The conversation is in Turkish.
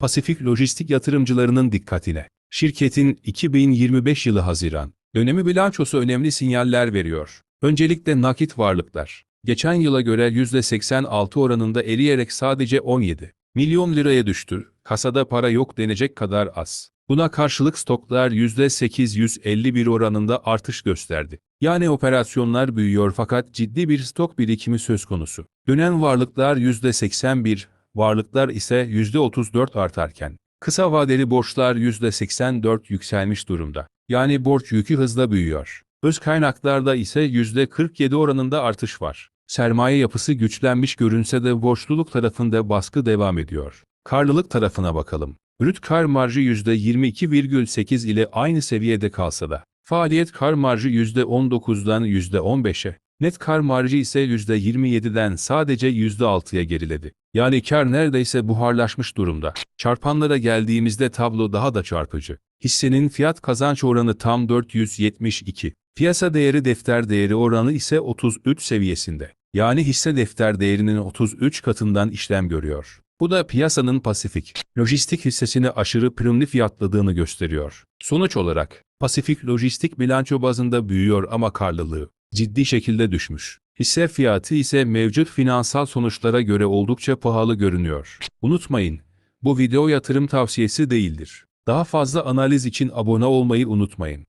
Pasifik Lojistik yatırımcılarının dikkatine. Şirketin 2025 yılı Haziran dönemi bilançosu önemli sinyaller veriyor. Öncelikle nakit varlıklar. Geçen yıla göre %86 oranında eriyerek sadece 17 milyon liraya düştü. Kasada para yok denecek kadar az. Buna karşılık stoklar %851 oranında artış gösterdi. Yani operasyonlar büyüyor fakat ciddi bir stok birikimi söz konusu. Dönen varlıklar %81, varlıklar ise %34 artarken, kısa vadeli borçlar %84 yükselmiş durumda. Yani borç yükü hızla büyüyor. Öz kaynaklarda ise %47 oranında artış var. Sermaye yapısı güçlenmiş görünse de borçluluk tarafında baskı devam ediyor. Karlılık tarafına bakalım. Brüt kar marjı %22,8 ile aynı seviyede kalsa da, faaliyet kar marjı %19'dan %15'e, net kar marjı ise %27'den sadece %6'ya geriledi. Yani kar neredeyse buharlaşmış durumda. Çarpanlara geldiğimizde tablo daha da çarpıcı. Hissenin fiyat kazanç oranı tam 472. Piyasa değeri defter değeri oranı ise 33 seviyesinde. Yani hisse defter değerinin 33 katından işlem görüyor. Bu da piyasanın Pasifik, lojistik hissesini aşırı primli fiyatladığını gösteriyor. Sonuç olarak, Pasifik lojistik bilanço bazında büyüyor ama karlılığı ciddi şekilde düşmüş. Hisse fiyatı ise mevcut finansal sonuçlara göre oldukça pahalı görünüyor. Unutmayın, bu video yatırım tavsiyesi değildir. Daha fazla analiz için abone olmayı unutmayın.